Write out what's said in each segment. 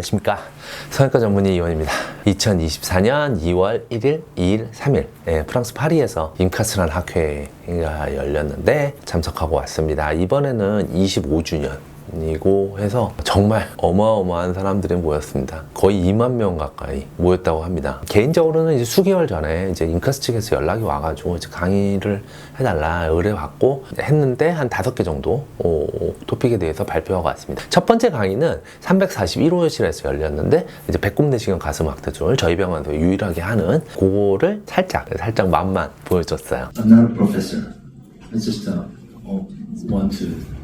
안녕하십니까. 성형외과 전문의 이원입니다. 2024년 2월 1일, 2일, 3일, 예, 프랑스 파리에서 임카스라는 학회가 열렸는데 참석하고 왔습니다. 이번에는 25주년. 이고 해서 정말 어마어마한 사람들이 모였습니다. 거의 2만 명 가까이 모였다고 합니다. 개인적으로는 이제 수개월 전에 이제 인카스 측에서 연락이 와가지고 이제 강의를 해달라 의뢰받고 했는데 한 다섯 개 정도 어, 토픽에 대해서 발표하고 왔습니다. 첫 번째 강의는 341호실에서 열렸는데 이제 배꼽 내시경 가슴 확대술 저희 병원에서 유일하게 하는 그거를 살짝 살짝 맛만 보여줬어요. I'm not a professor. I just uh, want to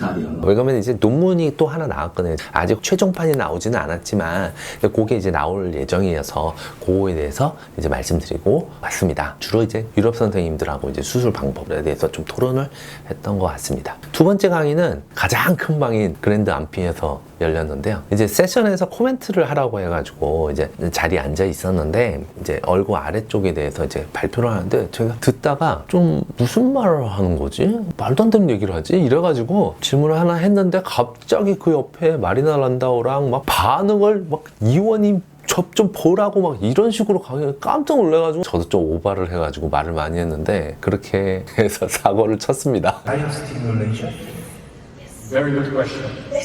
lot. 왜냐면 이제 논문이 또 하나 나왔거든요. 아직 최종판이 나오지는 않았지만 그게 이제 나올 예정이어서 그거에 대해서 이제 말씀드리고 왔습니다. 주로 이제 유럽 선생님들하고 이제 수술 방법에 대해서 좀 토론을 했던 것 같습니다. 두 번째 강의는 가장 큰 방인 그랜드 암피에서 열렸는데요. 이제 세션에서 코멘트를 하라고 해가지고 이제 자리에 앉아 있었는데 이제 얼굴 아래쪽에 대해서 이제 발표를 하는데 제가 듣다가 좀 무슨 말을 하는 거지? 말도 안 되는 얘기를 하지? 이래가지고 질문을 하나 했는데 갑자기 그 옆에 마리나 란다오랑 막 반응을 막 이원님 저좀 보라고 막 이런 식으로 강의 깜짝 놀래가지고 저도 좀 오바를 해가지고 말을 많이 했는데 그렇게 해서 사고를 쳤습니다.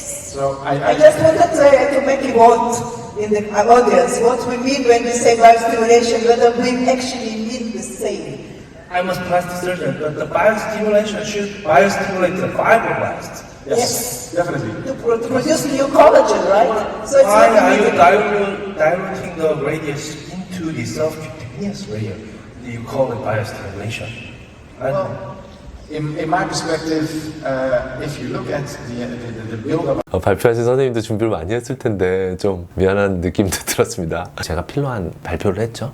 Biostimulation? Very good question. Yes. So I, I I, just wanted to, to make you want in the audience what we mean when we say biostimulation, whether we actually mean the same. I'm a plastic surgeon, but the biostimulation should biostimulate the fibroblasts. Yes. definitely. To, pro- to produce new collagen, right? So it's Why like are you meeting. diluting, diluting the radius into the subcutaneous layer? Do you call it biostimulation? I don't know. In, in my perspective, uh, if you look at the, the, the build-up 어, 발표하신 선생님도 준비를 많이 했을 텐데 좀 미안한 느낌도 들었습니다. 제가 필요한 발표를 했죠.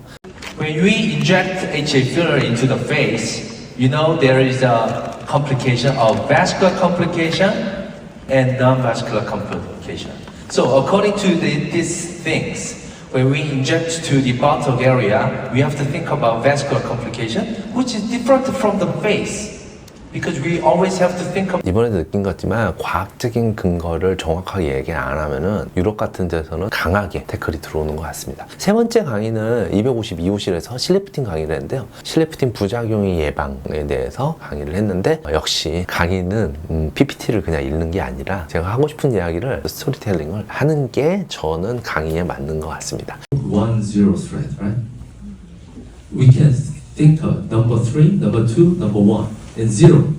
When we inject HA filler into the face, you know there is a complication of vascular complication and non-vascular complication. So according to the, these things, when we inject to the buttock area, we have to think about vascular complication, which is different from the face. Because we always have to think of 이번에도 느낀 것 같지만 과학적인 근거를 정확하게 얘기 안 하면은 유럽 같은 데서는 강하게 태클이 들어오는 것 같습니다. 세 번째 강의는 252호실에서 실리프팅 강의를 했는데요. 실리프팅 부작용의 예방에 대해서 강의를 했는데 어, 역시 강의는 음, PPT를 그냥 읽는 게 아니라 제가 하고 싶은 이야기를 스토리텔링을 하는 게 저는 강의에 맞는 것 같습니다. one zero threat, right? We can think of number three, number two, number one, é zero.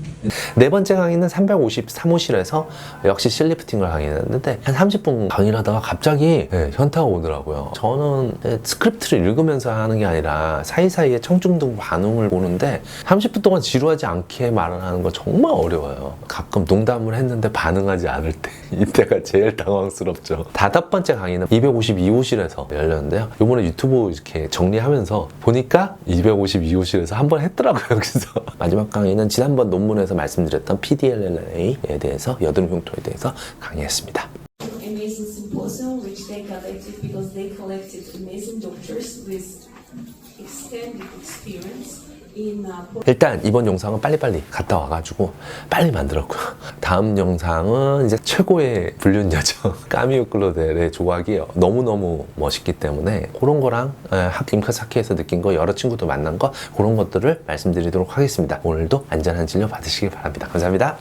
네 번째 강의는 353호실에서 역시 실리프팅 을 강의했는데 한 30분 강의를 하다가 갑자기 예, 현타가 오더라고요. 저는 예, 스크립트를 읽으면서 하는 게 아니라 사이사이에 청중등 반응을 보는데 30분 동안 지루하지 않게 말을 하는 거 정말 어려워요. 가끔 농담을 했는데 반응하지 않을 때 이때가 제일 당황스럽죠. 다섯 번째 강의는 252호실에서 열렸는데요. 이번에 유튜브 이렇게 정리하면서 보니까 252호실에서 한 번 했더라고요. 그래서 마지막 강의는 지난번 논문에서 말씀드렸던 PDLLA에 대해서 여드름 흉터에 대해서 강의했습니다. extended experience uh, 일단 이번 영상은 빨리빨리 갔다 와가지고 빨리 만들었고요. 다음 영상은 이제 최고의 불륜 여정 까미오 클로델의 조각이 너무너무 멋있기 때문에 그런 거랑 학 임카사키에서 느낀 거 여러 친구들 만난 거 그런 것들을 말씀드리도록 하겠습니다. 오늘도 안전한 진료 받으시길 바랍니다. 감사합니다.